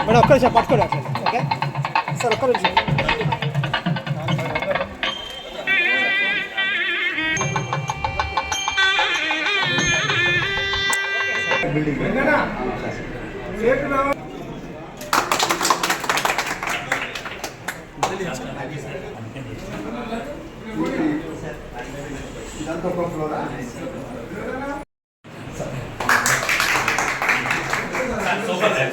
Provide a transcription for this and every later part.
Madam ఒక్క నిమిషం పట్టుకోండి ఓకే? సార్ ఒక్క నిమిషం. సోఫా సార్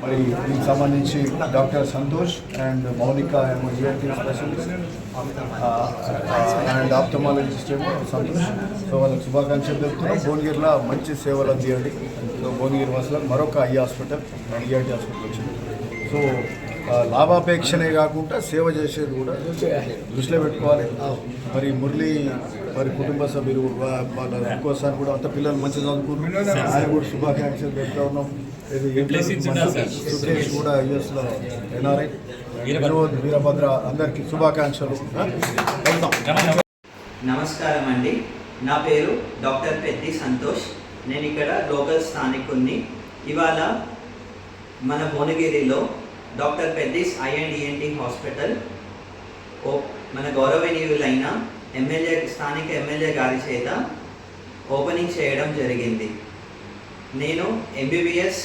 మరి దీనికి సంబంధించి డాక్టర్ సంతోష్ అండ్ మౌనిక ఏమో ఈఆర్టీ స్పెషలిస్ట్ అండ్ ఆప్టమాలజిస్ట్ ఏమో సంతోష్. సో వాళ్ళకి శుభాకాంక్షలు తెలుపుతున్నాం. భువనగిరిలో మంచి సేవలు అందియండి. సో భువనగిరి వాసులకు మరొక ఐ హాస్పిటల్ ఈఆర్టీ హాస్పిటల్ వచ్చింది. సో లాభాపేక్షనే కాకుండా సేవ చేసేది కూడా దృష్టిలో పెట్టుకోవాలి. మరి మురళి మరి కుటుంబ సభ్యులు వాళ్ళ ఇంకోసారి కూడా అంత పిల్లలు మంచిగా చదువుకుంటున్నారు ఆయన కూడా శుభాకాంక్షలు పెడతా ఉన్నాం. సురేష్ కూడా యుఎస్లో ఎన్ఆర్ఐ. వినోద్ వీరభద్ర అందరికీ శుభాకాంక్షలు. నమస్కారం అండి నా పేరు డాక్టర్ పెద్ది సంతోష్. నేను ఇక్కడ లోకల్ స్థానికుణ్ణి. ఇవాళ మన భువనగిరిలో doctor పెద్దిస్ eye and ENT hospital ఓ మన గౌరవనీయులైన ఎమ్మెల్యే స్థానిక ఎమ్మెల్యే గారి చేత ఓపెనింగ్ చేయడం జరిగింది. నేను ఎంబీబీఎస్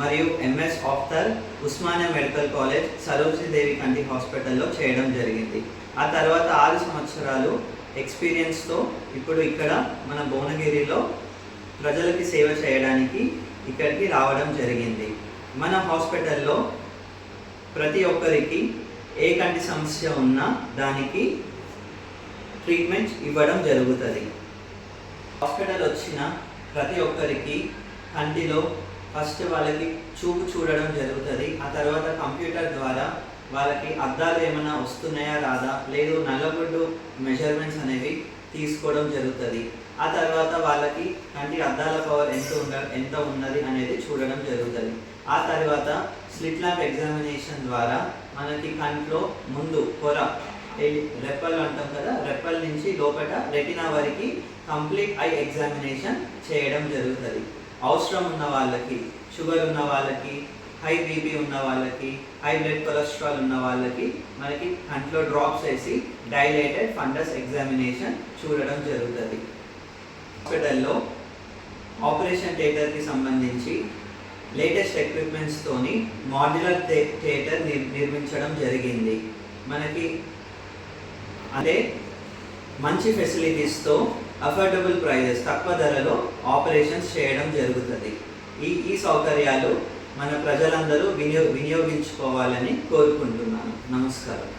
మరియు MS after Osmania medical college Sarojidevi కంటి హాస్పిటల్లో చేయడం జరిగింది. ఆ తర్వాత ఆరు సంవత్సరాలు ఎక్స్పీరియన్స్తో ఇప్పుడు ఇక్కడ మన భువనగిరిలో ప్రజలకి సేవ చేయడానికి ఇక్కడికి రావడం జరిగింది. మన హాస్పిటల్లో ప్రతి ఒక్కరికి ఏ కంటి సమస్య ఉన్నా దానికి ట్రీట్మెంట్ ఇవ్వడం జరుగుతుంది. హాస్పిటల్ వచ్చిన ప్రతి ఒక్కరికి కంటిలో ఫస్ట్ వాళ్ళకి చూపు చూడడం జరుగుతుంది. ఆ తర్వాత కంప్యూటర్ ద్వారా వాళ్ళకి అద్దాలు ఏమైనా వస్తున్నాయా రాదా? లేదు నల్లగొడ్డు మెజర్మెంట్స్ అనేవి తీసుకోవడం జరుగుతుంది. ఆ తర్వాత వాళ్ళకి కంటి అద్దాల పవర్ ఎంత ఉండ ఎంత ఉన్నది అనేది చూడడం జరుగుతుంది. ఆ తర్వాత స్లిట్ ల్యాబ్ ఎగ్జామినేషన్ ద్వారా మనకి కంట్లో ముందు పొర రెప్పలు అంటాం కదా రెప్పల నుంచి లోపల రెటినా వరకు కంప్లీట్ ఐ ఎగ్జామినేషన్ చేయడం జరుగుతుంది. అవసరం ఉన్న వాళ్ళకి షుగర్ ఉన్న వాళ్ళకి హై బీపీ ఉన్న వాళ్ళకి హై బ్లడ్ కొలెస్ట్రాల్ ఉన్న వాళ్ళకి మనకి కంట్లో డ్రాప్స్ వేసి డైలేటెడ్ ఫండస్ ఎగ్జామినేషన్ చూడడం జరుగుతుంది. హాస్పిటల్లో ఆపరేషన్ థియేటర్కి సంబంధించి లేటెస్ట్ ఎక్విప్మెంట్స్తోని మాడ్యులర్ థియేటర్ నిర్మించడం జరిగింది. మనకి అంటే మంచి ఫెసిలిటీస్తో అఫోర్డబుల్ ప్రైజెస్ తక్కువ ధరలో ఆపరేషన్స్ చేయడం జరుగుతుంది. ఈ ఈ సౌకర్యాలు మన ప్రజలందరూ వినియో వినియోగించుకోవాలని కోరుకుంటున్నాను. నమస్కారం.